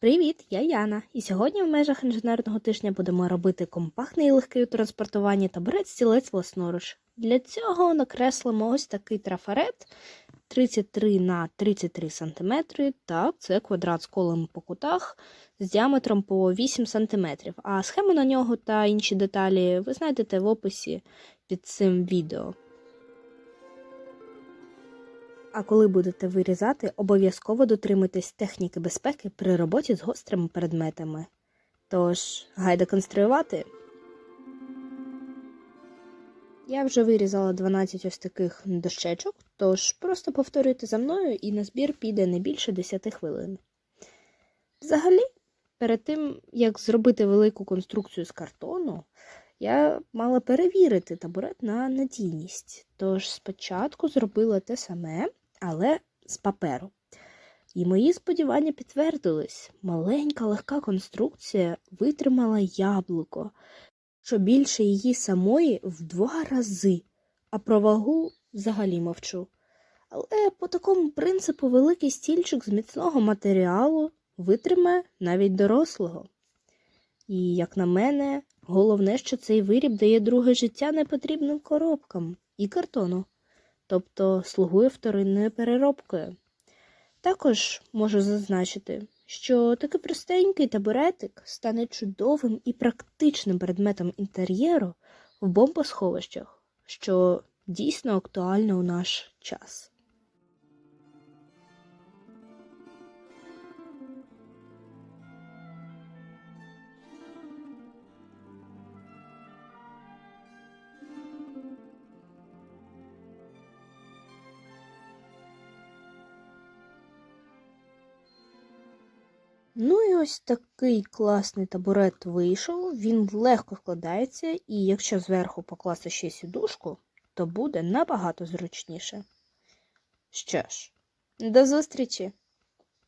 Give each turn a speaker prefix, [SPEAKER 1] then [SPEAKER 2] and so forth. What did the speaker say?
[SPEAKER 1] Привіт, я Яна, і сьогодні в межах інженерного тижня будемо робити компактний і легкий у транспортуванні табурець стілець власноруч. Для цього накреслимо ось такий трафарет 33 на 33 см. Так, це квадрат з колем по кутах з діаметром по 8 см. А схему на нього та інші деталі ви знайдете в описі під цим відео. А коли будете вирізати, обов'язково дотримуйтесь техніки безпеки при роботі з гострими предметами. Тож, гайда конструювати. Я вже вирізала 12 ось таких дощечок, тож просто повторюйте за мною і на збір піде не більше 10 хвилин. Взагалі, перед тим, як зробити велику конструкцію з картону, я мала перевірити табурет на надійність. Тож спочатку зробила те саме, але з паперу. І мої сподівання підтвердились. Маленька легка конструкція витримала яблуко, що більше її самої в два рази, а про вагу взагалі мовчу. Але по такому принципу великий стільчик з міцного матеріалу витримає навіть дорослого. І, як на мене, головне, що цей виріб дає друге життя непотрібним коробкам і картону, тобто слугує вторинною переробкою. Також можу зазначити, що такий простенький табуретик стане чудовим і практичним предметом інтер'єру в бомбосховищах, що дійсно актуально у наш час. Ну і ось такий класний табурет вийшов. Він легко вкладається, і якщо зверху покласти ще сідушку, то буде набагато зручніше. Що ж, до зустрічі!